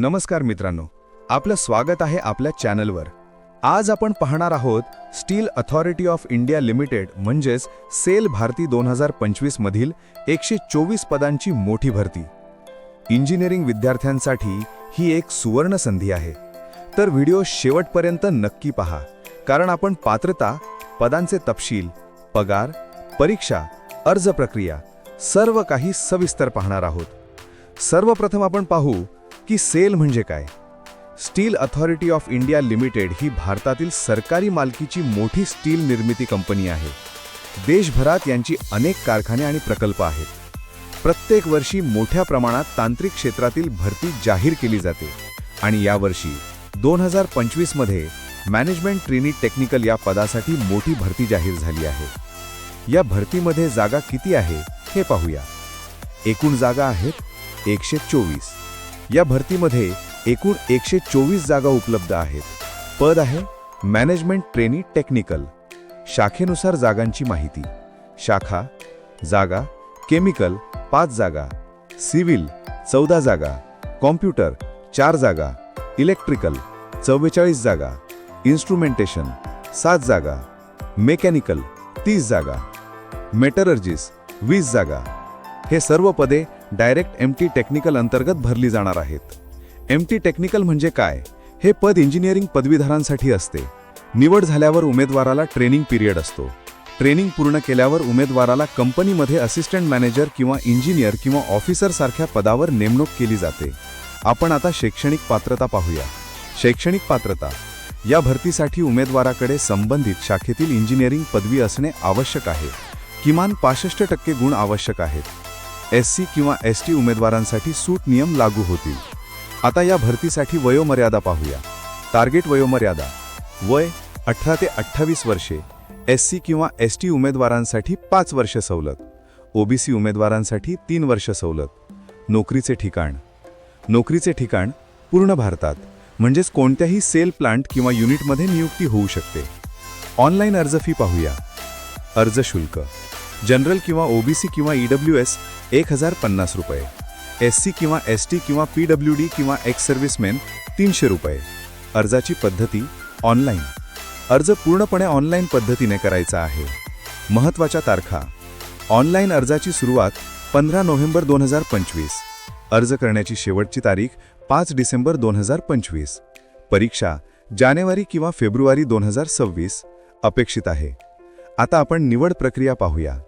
नमस्कार मित्रांनो आपलं स्वागत आहे आपल्या चॅनलवर. आज आपण पाहणार आहोत steel authority of India limited म्हणजेच सेल भारती दोन हजार पंचवीसमधील एकशे चोवीस पदांची मोठी भरती. इंजिनिअरिंग विद्यार्थ्यांसाठी ही एक सुवर्ण संधी आहे. तर व्हिडिओ शेवटपर्यंत नक्की पहा कारण आपण पात्रता पदांचे तपशील पगार परीक्षा अर्ज प्रक्रिया सर्व काही सविस्तर पाहणार आहोत. सर्वप्रथम आपण पाहू की सेल म्हणजे काय? Steel authority of India limited ही भारतातील सरकारी मालकीची मोठी स्टील निर्मिती कंपनी आहे. देशभरात यांची अनेक कारखाने आणि प्रकल्प आहेत. प्रत्येक वर्षी मोठ्या प्रमाणात तांत्रिक क्षेत्रातील भरती जाहीर केली जाते आणि यावर्षी दोन हजार पंचवीसमध्ये मॅनेजमेंट ट्रेनी टेक्निकल या पदासाठी मोठी भरती जाहीर झाली आहे. या भरतीमध्ये जागा किती आहे हे पाहूया. एकूण जागा आहेत एकशे चोवीस. या भरतीमध्ये एकूण एकशे चोवीस जागा उपलब्ध आहेत. पद आहे मॅनेजमेंट ट्रेनी टेक्निकल. शाखेनुसार जागांची माहिती. शाखा जागा केमिकल पाच जागा. सिव्हिल चौदा जागा. कॉम्प्युटर चार जागा. इलेक्ट्रिकल चव्वेचाळीस जागा. इन्स्ट्रुमेंटेशन सात जागा. मेकॅनिकल तीस जागा. मेटरर्जिस वीस जागा. हे सर्व पदे डायरेक्ट एम टी टेक्निकल अंतर्गत भरली जाणार आहेत. एम टी टेक्निकल म्हणजे काय? हे पद इंजिनिअरिंग पदवीधरांसाठी असते. निवड झाल्यावर उमेदवाराला ट्रेनिंग पिरियड असतो. ट्रेनिंग पूर्ण केल्यावर उमेदवाराला कंपनीमध्ये असिस्टंट मॅनेजर किंवा इंजिनियर किंवा ऑफिसरसारख्या पदावर नेमणूक केली जाते. आपण आता शैक्षणिक पात्रता पाहूया. शैक्षणिक पात्रता. या भरतीसाठी उमेदवाराकडे संबंधित शाखेतील इंजिनिअरिंग पदवी असणे आवश्यक आहे. किमान पासष्ट टक्के गुण आवश्यक आहेत. एस सी किंवा एस टी उमेदवारांसाठी सूट नियम लागू होतील. आता या भरतीसाठी वयोमर्यादा पाहूया. टार्गेट वयोमर्यादा. वय अठरा ते अठ्ठावीस वर्षे. एस सी किंवा एस टी उमेदवारांसाठी पाच वर्ष सवलत. ओबीसी उमेदवारांसाठी तीन वर्ष सवलत. नोकरीचे ठिकाण. नोकरीचे ठिकाण पूर्ण भारतात. म्हणजेच कोणत्याही सेल प्लांट किंवा युनिटमध्ये नियुक्ती होऊ शकते. ऑनलाईन अर्ज फी पाहूया. अर्ज शुल्क. जनरल किंवा ओबीसी किंवा ईडब्ल्यू एस एक हजार पन्नास रुपये. एस सी किंवा एस टी किंवा पी डब्ल्यू डी किंवा एक्स सर्व्हिसमॅन तीनशे रुपये. अर्जाची पद्धती ऑनलाईन. अर्ज पूर्णपणे ऑनलाईन पद्धतीने करायचा आहे. महत्त्वाच्या तारखा. ऑनलाईन अर्जाची सुरुवात पंधरा नोव्हेंबर दोन हजार पंचवीस. अर्ज करण्याची शेवटची तारीख पाच डिसेंबर दोन हजार पंचवीस. परीक्षा जानेवारी किंवा फेब्रुवारी दोन हजार सव्वीस अपेक्षित आहे. आता आपण निवड प्रक्रिया पाहूया.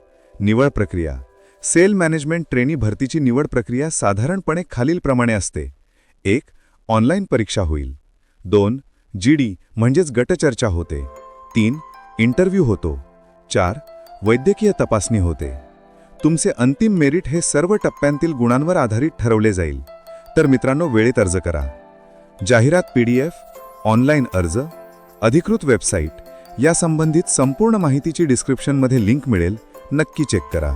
निवड प्रक्रिया. सेल मॅनेजमेंट ट्रेनी भरतीची निवड प्रक्रिया साधारणपणे खालीलप्रमाणे असते. एक ऑनलाईन परीक्षा होईल. दोन जी डी म्हणजेच गटचर्चा होते. तीन इंटरव्ह्यू होतो. चार वैद्यकीय तपासणी होते. तुमचे अंतिम मेरिट हे सर्व टप्प्यांतील गुणांवर आधारित ठरवले जाईल. तर मित्रांनो वेळेत अर्ज करा. जाहिरात पी डी एफ ऑनलाईन अर्ज अधिकृत वेबसाईट या संबंधित संपूर्ण माहितीची डिस्क्रिप्शनमध्ये लिंक मिळेल. नक्की चेक करा.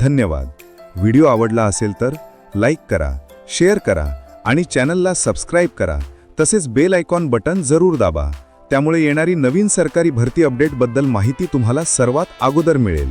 धन्यवाद. व्हिडिओ आवडला असेल तर लाईक करा शेअर करा आणि चॅनलला सबस्क्राईब करा. तसेच बेल आयकॉन बटन जरूर दाबा. त्यामुळे येणारी नवीन सरकारी भरती अपडेटबद्दल माहिती तुम्हाला सर्वात अगोदर मिळेल.